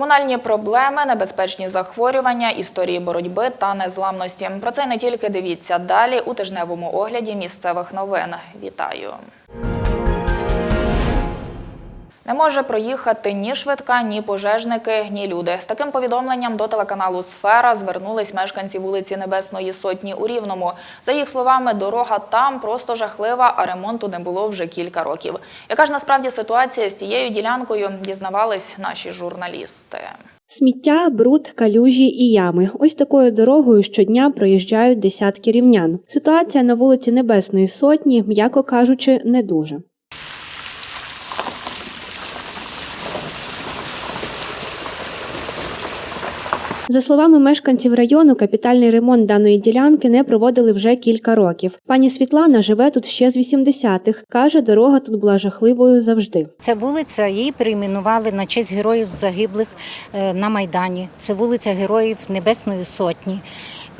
Комунальні проблеми, небезпечні захворювання, історії боротьби та незламності. Про це не тільки дивіться далі у тижневому огляді місцевих новин. Вітаю! Не може проїхати ні швидка, ні пожежники, ні люди. З таким повідомленням до телеканалу Сфера звернулись мешканці вулиці Небесної Сотні у Рівному. За їх словами, дорога там просто жахлива, а ремонту не було вже кілька років. Яка ж насправді ситуація з цією ділянкою, дізнавались наші журналісти. Сміття, бруд, калюжі і ями. Ось такою дорогою щодня проїжджають десятки рівнян. Ситуація на вулиці Небесної Сотні, м'яко кажучи, не дуже. За словами мешканців району, капітальний ремонт даної ділянки не проводили вже кілька років. Пані Світлана живе тут ще з 80-х. Каже, дорога тут була жахливою завжди. Ця вулиця її перейменували на честь героїв загиблих е, на Майдані. Це вулиця Героїв Небесної Сотні.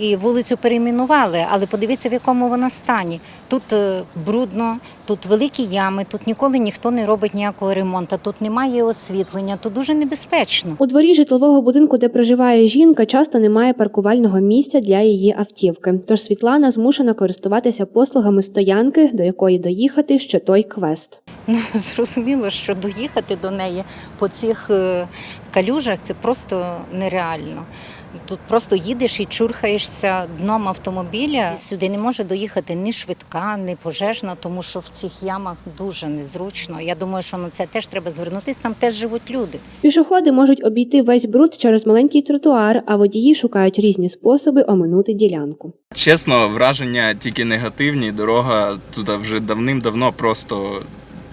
І вулицю перейменували, але подивіться, в якому вона стані. Тут е, брудно, тут великі ями, тут ніколи ніхто не робить ніякого ремонту, тут немає освітлення, тут дуже небезпечно. У дворі житлового будинку, де проживає жінка, часто немає паркувального місця для її автівки. Тож Світлана змушена користуватися послугами стоянки, до якої доїхати ще той квест. Ну зрозуміло, що доїхати до неї по цих е, калюжах це просто нереально. Тут просто їдеш і чурхаєшся дном автомобіля. Сюди не може доїхати ні швидка, ні пожежна, тому що в цих ямах дуже незручно. Я думаю, що на це теж треба звернутися. Там теж живуть люди. Пішоходи можуть обійти весь бруд через маленький тротуар, а водії шукають різні способи оминути ділянку. Чесно, враження тільки негативні. Дорога туди вже давним-давно просто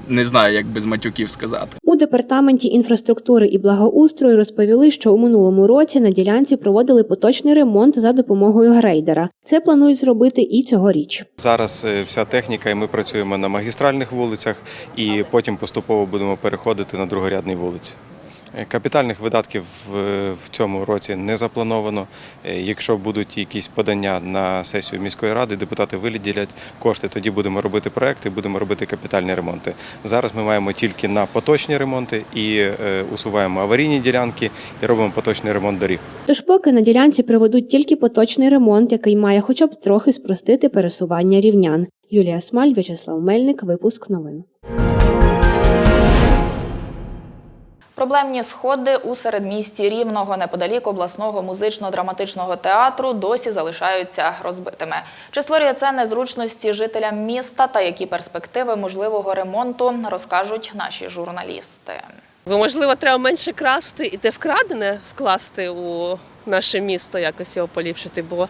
не знаю, як без матюків сказати. У департаменті інфраструктури і благоустрою розповіли, що у минулому році на ділянці проводили поточний ремонт за допомогою грейдера. Це планують зробити і цьогоріч. Зараз е, вся техніка, і ми працюємо на магістральних вулицях, і потім поступово будемо переходити на другорядні вулиці. Е, Капітальних видатків в- цьому році не заплановано. Е, Якщо будуть якісь подання на сесію міської ради, депутати виділять кошти, тоді будемо робити проекти, будемо робити капітальні ремонти. Зараз ми маємо тільки на поточні ремонти і е, усуваємо аварійні ділянки і робимо поточний ремонт доріг. Тож поки на ділянці проведуть тільки поточний ремонт, який має хоча б трохи спростити пересування рівнян. Юлія Смаль, В'ячеслав Мельник, випуск новин. Проблемні сходи у середмісті Рівного неподалік обласного музично-драматичного театру досі залишаються розбитими. Чи створює це незручності жителям міста та які перспективи можливого ремонту розкажуть наші журналісти. Бо можливо треба менше красти і те вкрадене вкласти у наше місто, якось його поліпшити. Бо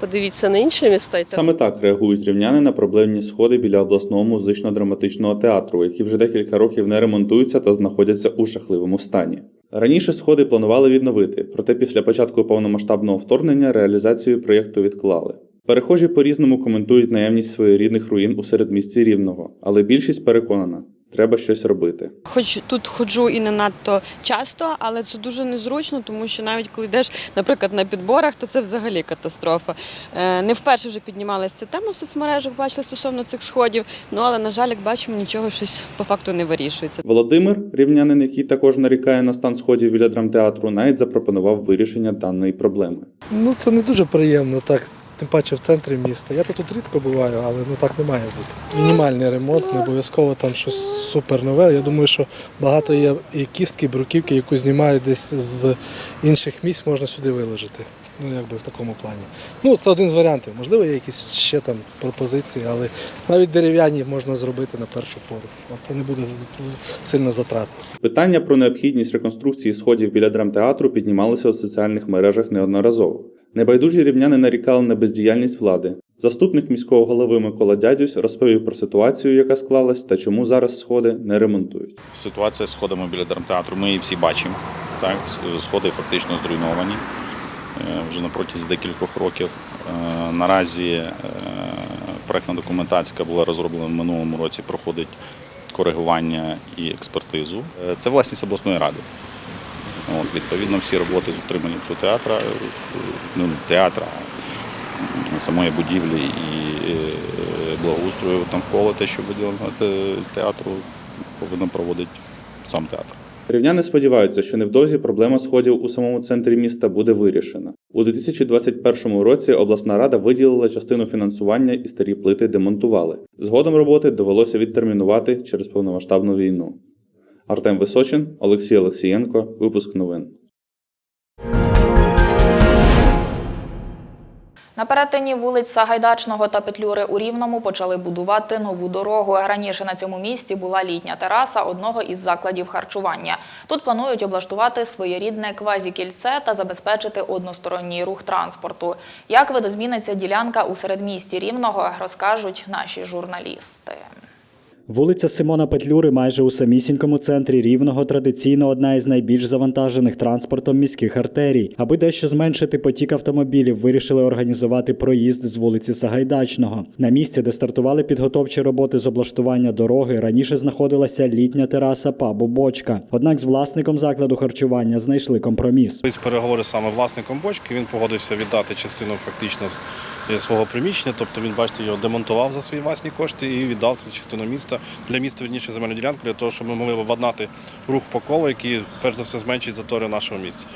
подивіться на інші міста Саме так реагують рівняни на проблемні сходи біля обласного музично-драматичного театру, які вже декілька років не ремонтуються та знаходяться у жахливому стані. Раніше сходи планували відновити, проте після початку повномасштабного вторгнення реалізацію проєкту відклали. Перехожі по-різному коментують наявність своєрідних руїн у середмісті Рівного, але більшість переконана, треба щось робити. Хоч тут ходжу і не надто часто, але це дуже незручно, тому що навіть коли йдеш, наприклад, на підборах, то це взагалі катастрофа. Е, Не вперше вже піднімалася ця тема в соцмережах, бачили стосовно цих сходів. Ну але на жаль, як бачимо, нічого щось по факту не вирішується. Володимир, рівнянин, який також нарікає на стан сходів біля драмтеатру, навіть запропонував вирішення даної проблеми. Ну це не дуже приємно, так тим паче в центрі міста. Я тут, тут рідко буваю, але ну так не має бути. Мінімальний ремонт, не обов'язково там щось супер нове. Я думаю, що багато є і кістки, бруківки, яку знімають десь з інших місць, можна сюди виложити. Ну, якби в такому плані. Ну, це один з варіантів. Можливо, є якісь ще там пропозиції, але навіть дерев'яні можна зробити на першу пору. Це не буде сильно затратно. Питання про необхідність реконструкції сходів біля драмтеатру піднімалося у соціальних мережах неодноразово. Небайдужі рівняни нарікали на бездіяльність влади. Заступник міського голови Микола Дядюсь розповів про ситуацію, яка склалась, та чому зараз сходи не ремонтують. Ситуація з сходами біля драмтеатру, ми всі бачимо. Так? Сходи фактично зруйновані е, вже на протязі декількох років. Е, Наразі е, проектна документація, яка була розроблена в минулому році, проходить коригування і експертизу. Це власність обласної ради. От, відповідно, всі роботи з утримання цього театра, ну, театра, а самої будівлі і е, благоустрою навколо те, що виділено театру, повинен проводити сам театр. Рівняни сподіваються, що невдовзі проблема сходів у самому центрі міста буде вирішена. У 2021 році обласна рада виділила частину фінансування і старі плити демонтували. Згодом роботи довелося відтермінувати через повномасштабну війну. Артем Височин, Олексій Олексієнко, випуск новин. На перетині вулиць Сагайдачного та Петлюри у Рівному почали будувати нову дорогу. Раніше на цьому місці була літня тераса одного із закладів харчування. Тут планують облаштувати своєрідне квазікільце та забезпечити односторонній рух транспорту. Як видозміниться ділянка у середмісті Рівного, розкажуть наші журналісти. Вулиця Симона Петлюри майже у самісінькому центрі Рівного традиційно одна із найбільш завантажених транспортом міських артерій. Аби дещо зменшити потік автомобілів, вирішили організувати проїзд з вулиці Сагайдачного. На місці, де стартували підготовчі роботи з облаштування дороги, раніше знаходилася літня тераса пабу Бочка. Однак з власником закладу харчування знайшли компроміс. Ось переговори саме власником бочки. Він погодився віддати частину фактично свого приміщення. Тобто він, бачите, його демонтував за свої власні кошти і віддав цю частину міста для міста верніше земельну ділянку, для того, щоб ми могли владнати рух по колу, який перш за все зменшить затори в нашому місті.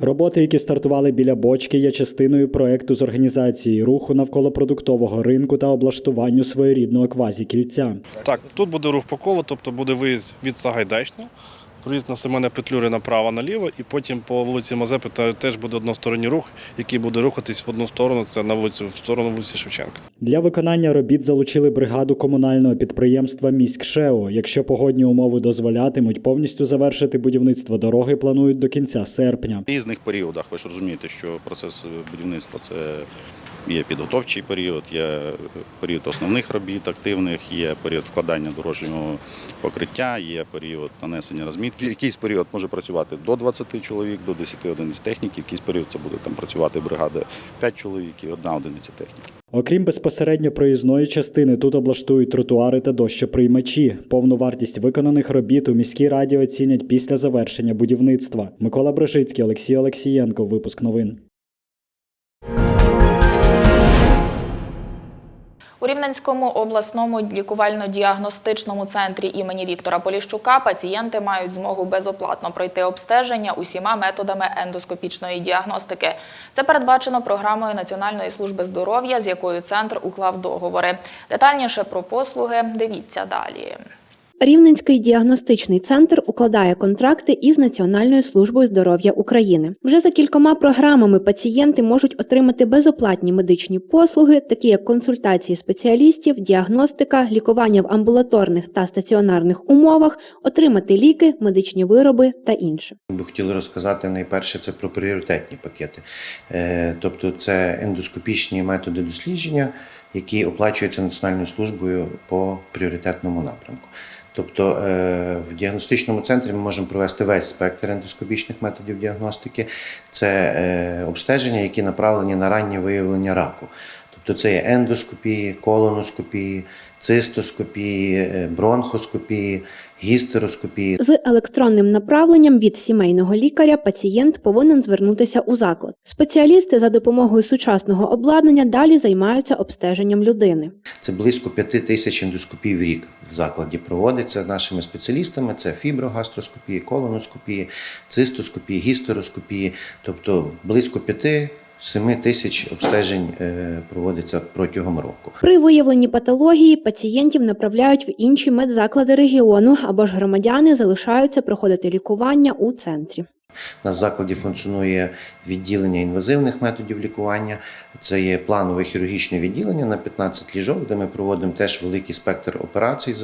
Роботи, які стартували біля бочки, є частиною проекту з організації руху навколо продуктового ринку та облаштуванню своєрідного квазікільця. Так, тут буде рух по колу, тобто буде виїзд від Сагайдачного, проїзд на Семена Петлюри направо наліво, і потім по вулиці Мазепи та- теж буде односторонній рух, який буде рухатись в одну сторону, це на вулицю в сторону вулиці Шевченка. Для виконання робіт залучили бригаду комунального підприємства «Міськшео». Якщо погодні умови дозволятимуть, повністю завершити будівництво дороги планують до кінця серпня. В різних періодах ви ж розумієте, що процес будівництва це є підготовчий період, є період основних робіт активних, є період вкладання дорожнього покриття, є період нанесення розмітки. Якийсь період може працювати до 20 чоловік, до 10 одиниць техніки, якийсь період це буде там працювати бригада 5 чоловік і одна одиниця техніки. Окрім безпосередньо проїзної частини, тут облаштують тротуари та дощоприймачі. Повну вартість виконаних робіт у міській раді оцінять після завершення будівництва. Микола Брижицький, Олексій Олексієнко. Випуск новин. У Рівненському обласному лікувально-діагностичному центрі імені Віктора Поліщука пацієнти мають змогу безоплатно пройти обстеження усіма методами ендоскопічної діагностики. Це передбачено програмою Національної служби здоров'я, з якою центр уклав договори. Детальніше про послуги дивіться далі. Рівненський діагностичний центр укладає контракти із Національною службою здоров'я України. Вже за кількома програмами пацієнти можуть отримати безоплатні медичні послуги, такі як консультації спеціалістів, діагностика, лікування в амбулаторних та стаціонарних умовах, отримати ліки, медичні вироби та інше. Ми хотіли розказати найперше це про пріоритетні пакети. Е, Тобто це ендоскопічні методи дослідження, які оплачуються Національною службою по пріоритетному напрямку. Тобто е, в діагностичному центрі ми можемо провести весь спектр ендоскопічних методів діагностики. Це е, обстеження, які направлені на раннє виявлення раку. Тобто це є ендоскопії, колоноскопії, цистоскопії, е, бронхоскопії, гістероскопії. З електронним направленням від сімейного лікаря пацієнт повинен звернутися у заклад. Спеціалісти за допомогою сучасного обладнання далі займаються обстеженням людини. Це близько 5 тисяч ендоскопій в рік в закладі проводиться нашими спеціалістами. Це фіброгастроскопії, колоноскопії, цистоскопії, гістероскопії, тобто близько 5-7 тисяч обстежень е, проводиться протягом року. При виявленні патології пацієнтів направляють в інші медзаклади регіону або ж громадяни залишаються проходити лікування у центрі. В закладі функціонує відділення інвазивних методів лікування. Це є планове хірургічне відділення на 15 ліжок, де ми проводимо теж великий спектр операцій,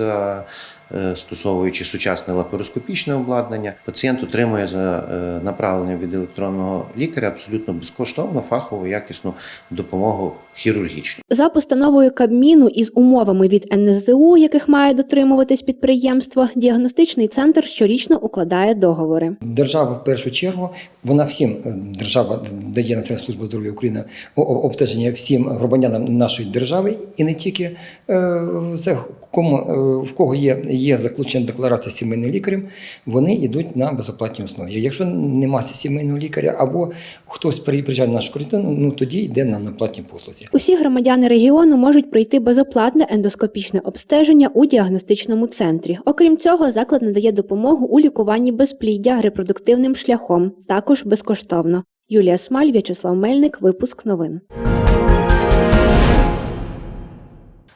застосовуючи сучасне лапароскопічне обладнання. Пацієнт отримує за е, направленням від електронного лікаря абсолютно безкоштовно фахову якісну допомогу хірургічну. За постановою Кабміну із умовами від НСЗУ, яких має дотримуватись підприємство, діагностичний центр щорічно укладає договори. Держава в першу чергу, вона всім е, держава дає Національна служба здоров'я України обстеження всім громадянам нашої держави і не тільки е, це кому е, в кого є є заключена декларація сімейним лікарем, вони йдуть на безоплатній основі. Якщо немає сімейного лікаря або хтось приїжджає на нашу кордон, ну тоді йде на, на платні послуги. Усі громадяни регіону можуть пройти безоплатне ендоскопічне обстеження у діагностичному центрі. Окрім цього, заклад надає допомогу у лікуванні безпліддя репродуктивним шляхом, також безкоштовно. Юлія Смаль, В'ячеслав Мельник, випуск новин.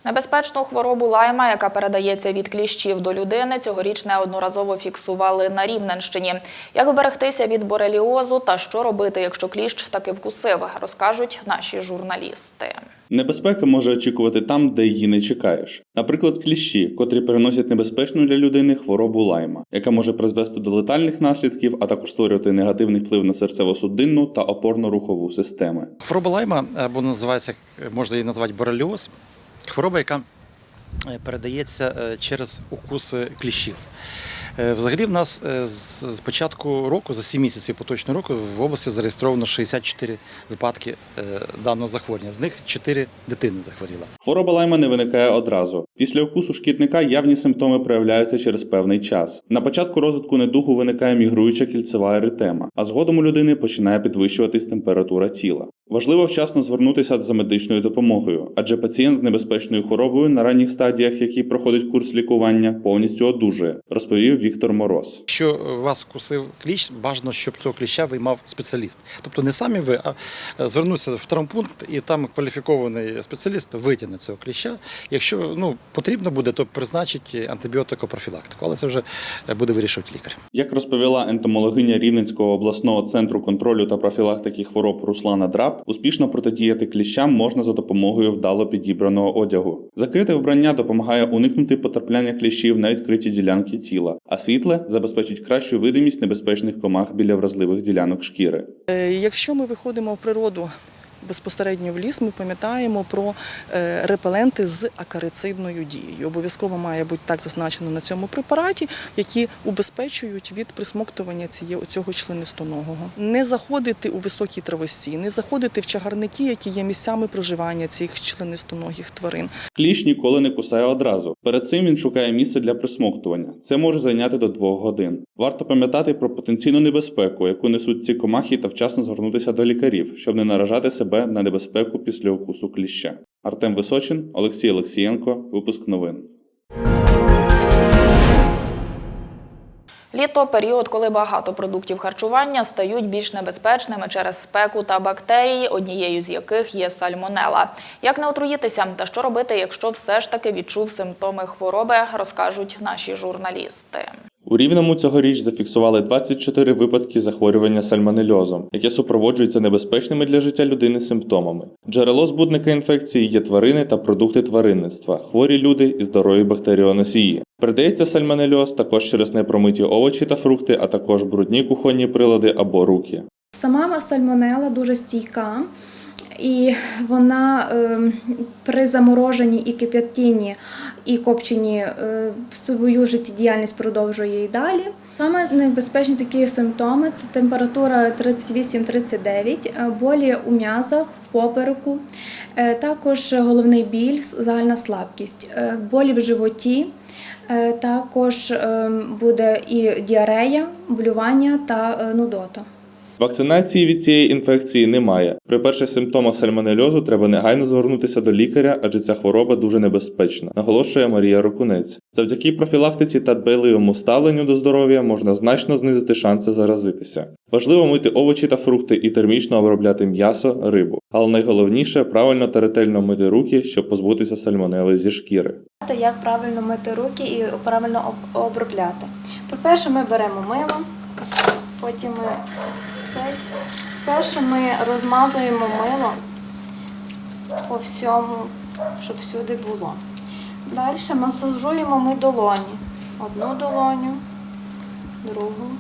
Небезпечну хворобу лайма, яка передається від кліщів до людини, цьогоріч неодноразово фіксували на Рівненщині. Як вберегтися від бореліозу та що робити, якщо кліщ таки вкусив, розкажуть наші журналісти. Небезпека може очікувати там, де її не чекаєш. Наприклад, кліщі, котрі переносять небезпечну для людини хворобу лайма, яка може призвести до летальних наслідків, а також створювати негативний вплив на серцево-судинну та опорно-рухову системи. Хвороба лайма, або називається, можна її назвати бореліоз, хвороба, яка е, передається е, через укуси кліщів. Е, Взагалі, в нас е, з початку року, за 7 місяців поточного року, в області зареєстровано 64 випадки е, даного захворювання. З них 4 дитини захворіла. Хвороба лайма не виникає одразу. Після укусу шкідника явні симптоми проявляються через певний час. На початку розвитку недугу виникає мігруюча кільцева еритема, а згодом у людини починає підвищуватись температура тіла. Важливо вчасно звернутися за медичною допомогою, адже пацієнт з небезпечною хворобою на ранніх стадіях, який проходить курс лікування, повністю одужує, розповів Віктор Мороз. Якщо вас кусив кліщ, бажано, щоб цього кліща виймав спеціаліст. Тобто не самі ви, а е, звернутися в травмпункт, і там кваліфікований спеціаліст витягне цього кліща. Якщо ну, потрібно буде, то призначить антибіотикопрофілактику, але це вже е, буде вирішувати лікар. Як розповіла ентомологиня Рівненського обласного центру контролю та профілактики хвороб Руслана Драб, успішно протидіяти кліщам можна за допомогою вдало підібраного одягу. Закрите вбрання допомагає уникнути потрапляння кліщів на відкриті ділянки тіла, а світле забезпечить кращу видимість небезпечних комах біля вразливих ділянок шкіри. Е, Якщо ми виходимо в природу безпосередньо в ліс, ми пам'ятаємо про е, репеленти з акарицидною дією. Обов'язково має бути так зазначено на цьому препараті, які убезпечують від присмоктування цього членистоногого. Не заходити у високі травості, не заходити в чагарники, які є місцями проживання цих членистоногих тварин. Кліщ ніколи не кусає одразу. Перед цим він шукає місце для присмоктування. Це може зайняти до двох годин. Варто пам'ятати про потенційну небезпеку, яку несуть ці комахи, та вчасно звернутися до лікарів, щоб не наражати себе на небезпеку після укусу кліща. Артем Височин, Олексій Олексієнко, випуск новин. Літо період, коли багато продуктів харчування стають більш небезпечними через спеку та бактерії, однією з яких є сальмонела. Як не отруїтися та що робити, якщо все ж таки відчув симптоми хвороби, розкажуть наші журналісти. У Рівному цьогоріч зафіксували 24 випадки захворювання сальмонельозом, яке супроводжується небезпечними для життя людини симптомами. Джерело збудника інфекції є тварини та продукти тваринництва, хворі люди і здорові бактеріоносії. Передається сальмонельоз також через непромиті овочі та фрукти, а також брудні кухонні прилади або руки. Сама сальмонела дуже стійка, і вона е, при замороженні і кип'ятінні і копченні е, свою життєдіяльність продовжує і далі. Саме небезпечні такі симптоми це температура 38-39, е, болі у м'язах, в попереку, е, також головний біль, загальна слабкість, болі в животі. Також е, буде і діарея, блювання та нудота. Вакцинації від цієї інфекції немає. При перших симптомах сальмонельозу треба негайно звернутися до лікаря, адже ця хвороба дуже небезпечна, наголошує Марія Рокунець. Завдяки профілактиці та дбайливому ставленню до здоров'я можна значно знизити шанси заразитися. Важливо мити овочі та фрукти і термічно обробляти м'ясо, рибу. Але найголовніше правильно та ретельно мити руки, щоб позбутися сальмонели зі шкіри. Як правильно мити руки і правильно обробляти. По-перше, ми беремо мило, потім ми цей. Перше ми розмазуємо мило по всьому, щоб всюди було. Далі масажуємо ми долоні. Одну долоню, другу.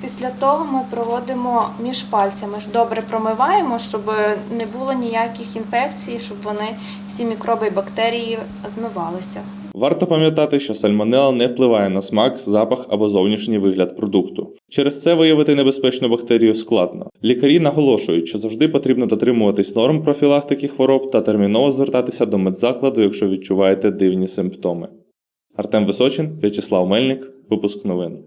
Після того ми проводимо між пальцями. Добре промиваємо, щоб не було ніяких інфекцій, щоб вони всі мікроби і бактерії змивалися. Варто пам'ятати, що сальмонела не впливає на смак, запах або зовнішній вигляд продукту. Через це виявити небезпечну бактерію складно. Лікарі наголошують, що завжди потрібно дотримуватись норм профілактики хвороб та терміново звертатися до медзакладу, якщо відчуваєте дивні симптоми. Артем Височин, В'ячеслав Мельник, випуск новин.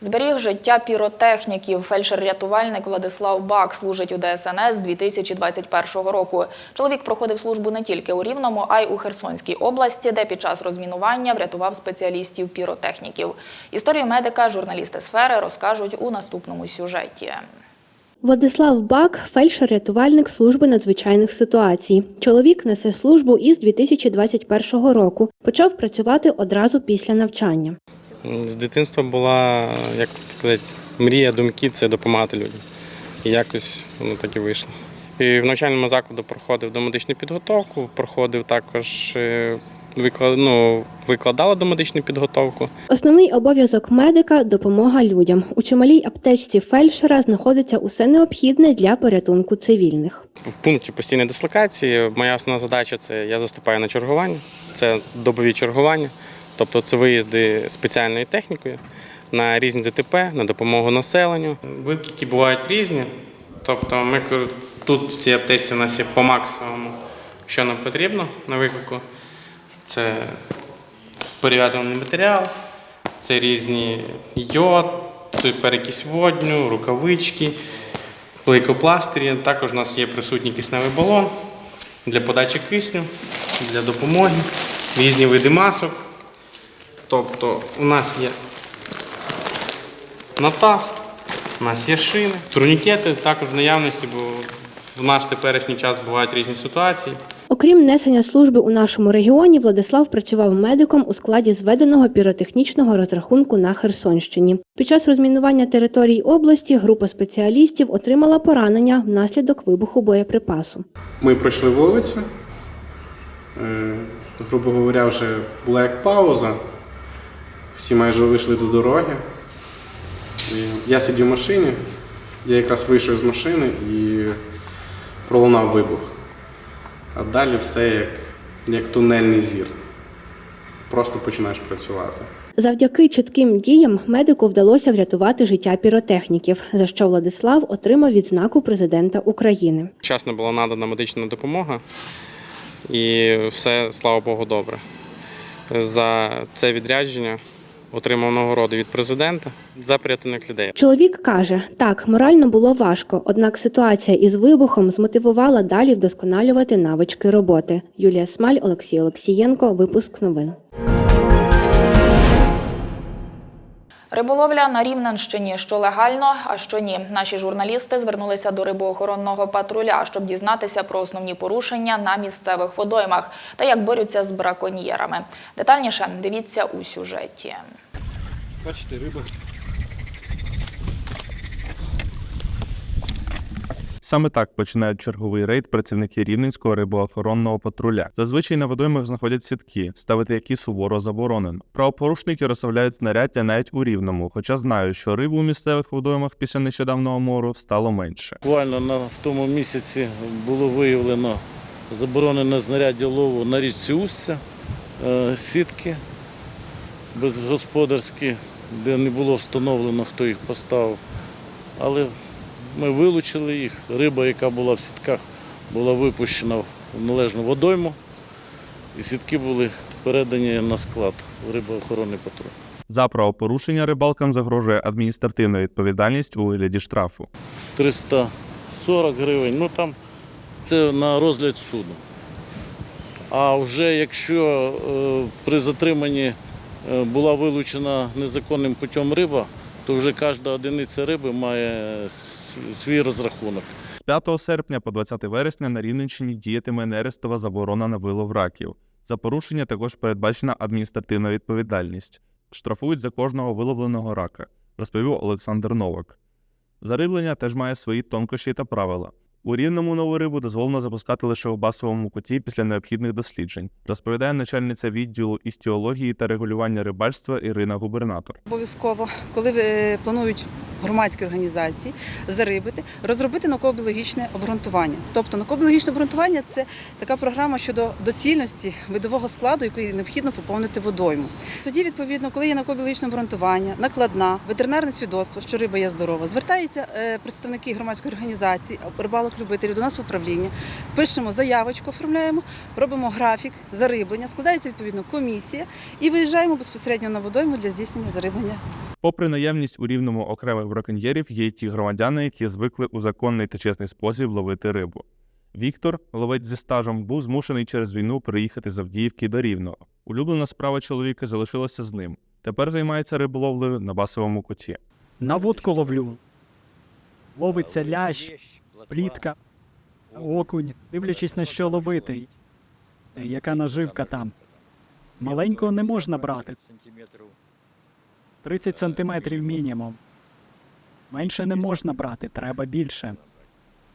Зберіг життя піротехніків. Фельдшер-рятувальник Владислав Бак служить у ДСНС з 2021 року. Чоловік проходив службу не тільки у Рівному, а й у Херсонській області, де під час розмінування врятував спеціалістів піротехніків. Історію медика журналісти сфери розкажуть у наступному сюжеті. Владислав Бак фельдшер-рятувальник служби надзвичайних ситуацій. Чоловік несе службу із 2021 року. Почав працювати одразу після навчання. З дитинства була, як сказати, мрія, думки це допомагати людям. І якось воно так і вийшло. І в навчальному закладу проходив домедичну підготовку, проходив також е, ну, викладали домедичну підготовку. Основний обов'язок медика допомога людям. У чималій аптечці фельдшера знаходиться усе необхідне для порятунку цивільних. В пункті постійної дислокації моя основна задача це я заступаю на чергування, це добові чергування, тобто це виїзди спеціальною технікою на різні ДТП, на допомогу населенню. Виклики бувають різні. Тобто ми тут в цій аптеці у нас є по максимуму, що нам потрібно на виклику. Це перев'язаний матеріал, це різні йод, перекись водню, рукавички, лейкопластирі. Також у нас є присутній кисневий балон для подачі кисню, для допомоги, різні види масок. Тобто у нас є натаз, у нас є шини, турнікети також в наявності, бо в наш теперішній час бувають різні ситуації. Окрім несення служби у нашому регіоні, Владислав працював медиком у складі зведеного піротехнічного розрахунку на Херсонщині. Під час розмінування територій області група спеціалістів отримала поранення внаслідок вибуху боєприпасу. Ми пройшли вулицю. Е, Грубо говоря, вже була як пауза. Всі майже вийшли до дороги. І Я сидів в машині, я якраз вийшов з машини і пролунав вибух. А далі все як, як тунельний зір. Просто починаєш працювати. Завдяки чітким діям медику вдалося врятувати життя піротехніків, за що Владислав отримав відзнаку президента України. Вчасно була надана медична допомога, і все, слава Богу, добре. За це відрядження отримав нагороду від президента за порятунок людей. Чоловік каже, так, морально було важко, однак ситуація із вибухом змотивувала далі вдосконалювати навички роботи. Юлія Смаль, Олексій Олексієнко, випуск новин. Риболовля на Рівненщині, що легально, а що ні. Наші журналісти звернулися до рибоохоронного патруля, щоб дізнатися про основні порушення на місцевих водоймах та як борються з браконьєрами. Детальніше дивіться у сюжеті. Бачите, риба. Саме так починають черговий рейд працівники рівненського рибоохоронного патруля. Зазвичай на водоймах знаходять сітки, ставити які суворо заборонено. Правопорушники розставляють знаряддя навіть у рівному, хоча знають, що рибу у місцевих водоймах після нещодавнього мору стало менше. Буквально на в тому місяці було виявлено заборонене знаряддя лову на річці Устя, е, сітки безгосподарські, де не було встановлено, хто їх поставив. Але ми вилучили їх. Риба, яка була в сітках, була випущена в належну водойму, і сітки були передані на склад в рибоохоронний патруль. За правопорушення рибалкам загрожує адміністративна відповідальність у вигляді штрафу. 340 гривень, ну там це на розгляд суду. А вже якщо е, при затриманні була вилучена незаконним путем риба, то вже кожна одиниця риби має свій розрахунок. З 5 серпня по 20 вересня на Рівненщині діятиме нерестова заборона на вилов раків. За порушення також передбачена адміністративна відповідальність. Штрафують за кожного виловленого рака, розповів Олександр Новак. Зариблення теж має свої тонкощі та правила. У рівному нову рибу дозволено запускати лише у басовому куті після необхідних досліджень, розповідає начальниця відділу істіології та регулювання рибальства Ірина Губернатор. Обов'язково, коли е, планують громадські організації зарибити, розробити науково-біологічне обґрунтування. Тобто науково-біологічне обґрунтування це така програма щодо доцільності видового складу, який необхідно поповнити водойму. Тоді, відповідно, коли є науково-біологічне обґрунтування, накладна, ветеринарне свідоцтво, що риба є здорова, звертаються е, представники громадської організації, рибалок-любителів до нас в управління, пишемо заявочку, оформляємо, робимо графік зариблення, складається відповідно комісія і виїжджаємо безпосередньо на водойму для здійснення зариблення. Попри наявність у рівному окремих браконьєрів, є й ті громадяни, які звикли у законний та чесний спосіб ловити рибу. Віктор, ловець зі стажем, був змушений через війну переїхати з Авдіївки до Рівного. Улюблена справа чоловіка залишилася з ним. Тепер займається риболовлею на басовому куті. На вудку ловлю. Ловиться лящ, плітка, окунь, дивлячись на що ловити. Яка наживка там. Маленького не можна брати. 30 сантиметрів мінімум. Менше не можна брати, треба більше.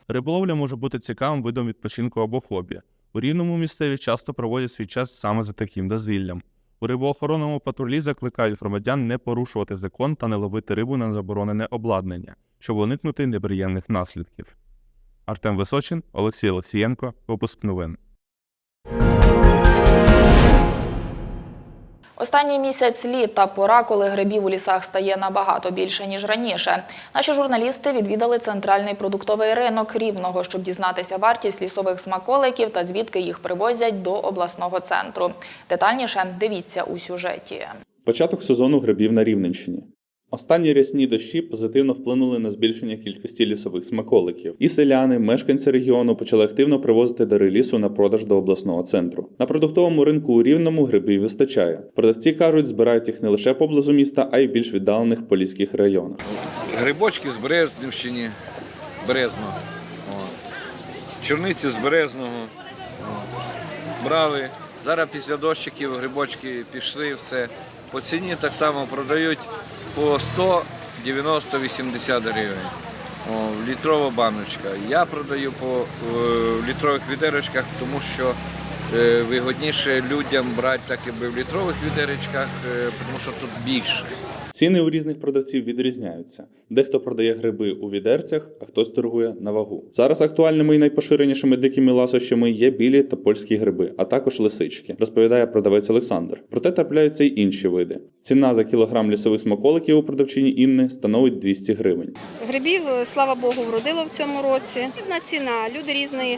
Риболовля може бути цікавим видом відпочинку або хобі. У рівному місцеві часто проводять свій час саме за таким дозвіллям. У рибоохоронному патрулі закликають громадян не порушувати закон та не ловити рибу на заборонене обладнання, щоб уникнути неприємних наслідків. Артем Височин, Олексій Олексієнко, випуск новин. Останній місяць літа пора, коли грибів у лісах стає набагато більше ніж раніше. Наші журналісти відвідали центральний продуктовий ринок рівного, щоб дізнатися вартість лісових смаколиків та звідки їх привозять до обласного центру. Детальніше дивіться у сюжеті. Початок сезону грибів на Рівненщині. Останні рясні дощі позитивно вплинули на збільшення кількості лісових смаколиків. І селяни, мешканці регіону почали активно привозити дари лісу на продаж до обласного центру. На продуктовому ринку у Рівному грибів вистачає. Продавці кажуть, збирають їх не лише поблизу міста, а й в більш віддалених поліських районах. Грибочки з Березнівщини, Березно. О. Чорниці з Березного. Брали. Зараз після дощиків грибочки пішли, все. По ціні так само продають по 190-80 гривень. Літрова баночка. Я продаю по е, літрових відерочках, тому що е, вигодніше людям брати так якби в літрових відерочках, е, тому що тут більше. Ціни у різних продавців відрізняються. Дехто продає гриби у відерцях, а хтось торгує на вагу. Зараз актуальними і найпоширенішими дикими ласощами є білі та польські гриби, а також лисички, розповідає продавець Олександр. Проте трапляються й інші види. Ціна за кілограм лісових смаколиків у продавчині Інни становить 200 гривень. Грибів, слава Богу, вродило в цьому році. Різна ціна, люди різні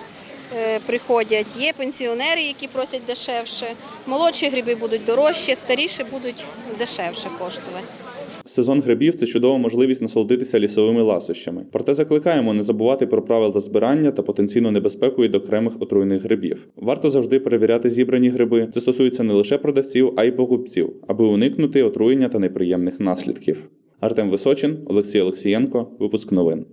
приходять. Є пенсіонери, які просять дешевше. Молодші гриби будуть дорожчі, старіші будуть дешевше коштувати. Сезон грибів це чудова можливість насолодитися лісовими ласощами. Проте закликаємо не забувати про правила збирання та потенційну небезпеку від окремих отруйних грибів. Варто завжди перевіряти зібрані гриби. Це стосується не лише продавців, а й покупців, аби уникнути отруєння та неприємних наслідків. Артем Височин, Олексій Олексієнко, випуск новин.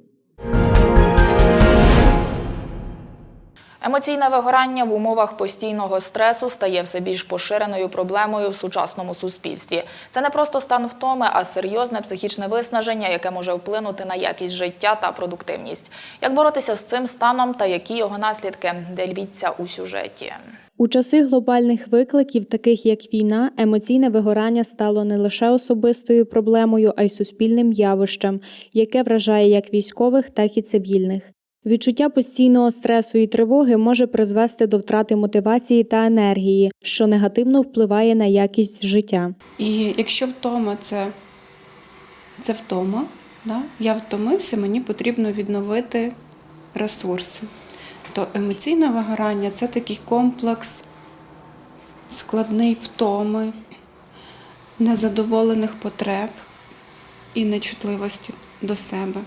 Емоційне вигорання в умовах постійного стресу стає все більш поширеною проблемою в сучасному суспільстві. Це не просто стан втоми, а серйозне психічне виснаження, яке може вплинути на якість життя та продуктивність. Як боротися з цим станом та які його наслідки? Дивіться у сюжеті. У часи глобальних викликів, таких як війна, емоційне вигорання стало не лише особистою проблемою, а й суспільним явищем, яке вражає як військових, так і цивільних. Відчуття постійного стресу і тривоги може призвести до втрати мотивації та енергії, що негативно впливає на якість життя. І якщо втома це, це втома, да? я втомився, мені потрібно відновити ресурси. То емоційне вигорання це такий комплекс складний втоми, незадоволених потреб і нечутливості до себе.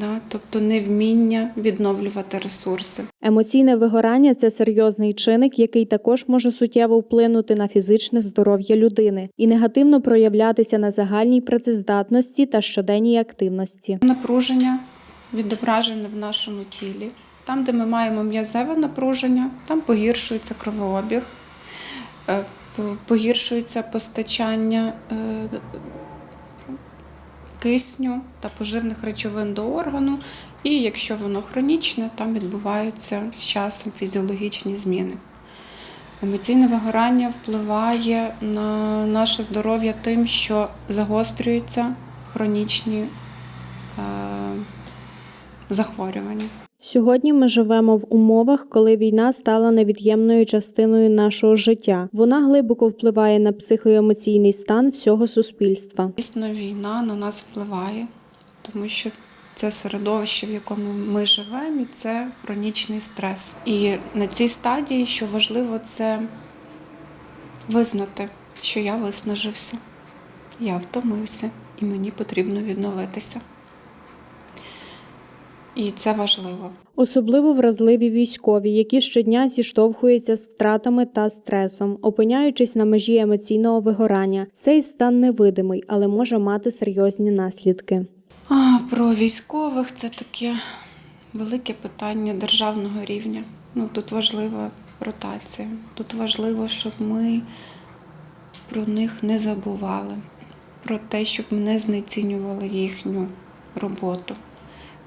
Да? Тобто невміння відновлювати ресурси. Емоційне вигорання це серйозний чинник, який також може суттєво вплинути на фізичне здоров'я людини і негативно проявлятися на загальній працездатності та щоденній активності. Напруження відображене в нашому тілі. Там, де ми маємо м'язеве напруження, там погіршується кровообіг, е, погіршується постачання е, кисню та поживних речовин до органу, і якщо воно хронічне, там відбуваються з часом фізіологічні зміни. Емоційне вигорання впливає на наше здоров'я тим, що загострюються хронічні е, захворювання. Сьогодні ми живемо в умовах, коли війна стала невід'ємною частиною нашого життя. Вона глибоко впливає на психоемоційний стан всього суспільства. Дійсно, війна на нас впливає, тому що це середовище, в якому ми живемо, і це хронічний стрес. І на цій стадії, що важливо, це визнати, що я виснажився, я втомився, і мені потрібно відновитися. І це важливо. Особливо вразливі військові, які щодня зіштовхуються з втратами та стресом, опиняючись на межі емоційного вигорання. Цей стан невидимий, але може мати серйозні наслідки. А, про військових це таке велике питання державного рівня. Ну, тут важлива ротація. Тут важливо, щоб ми про них не забували, про те, щоб не знецінювали їхню роботу.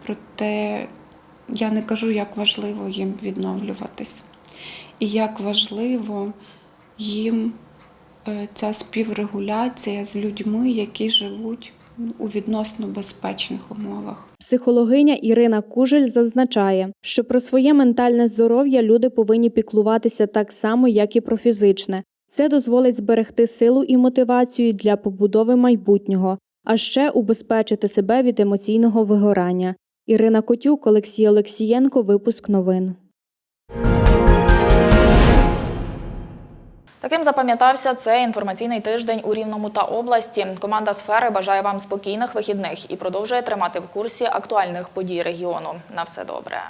Про те, я не кажу, як важливо їм відновлюватись, і як важливо їм е, ця співрегуляція з людьми, які живуть у відносно безпечних умовах. Психологиня Ірина Кужель зазначає, що про своє ментальне здоров'я люди повинні піклуватися так само, як і про фізичне. Це дозволить зберегти силу і мотивацію для побудови майбутнього, а ще убезпечити себе від емоційного вигорання. Ірина Котюк, Олексій Олексієнко, випуск новин. Таким запам'ятався цей інформаційний тиждень у Рівному та області. Команда сфери бажає вам спокійних вихідних і продовжує тримати в курсі актуальних подій регіону. На все добре.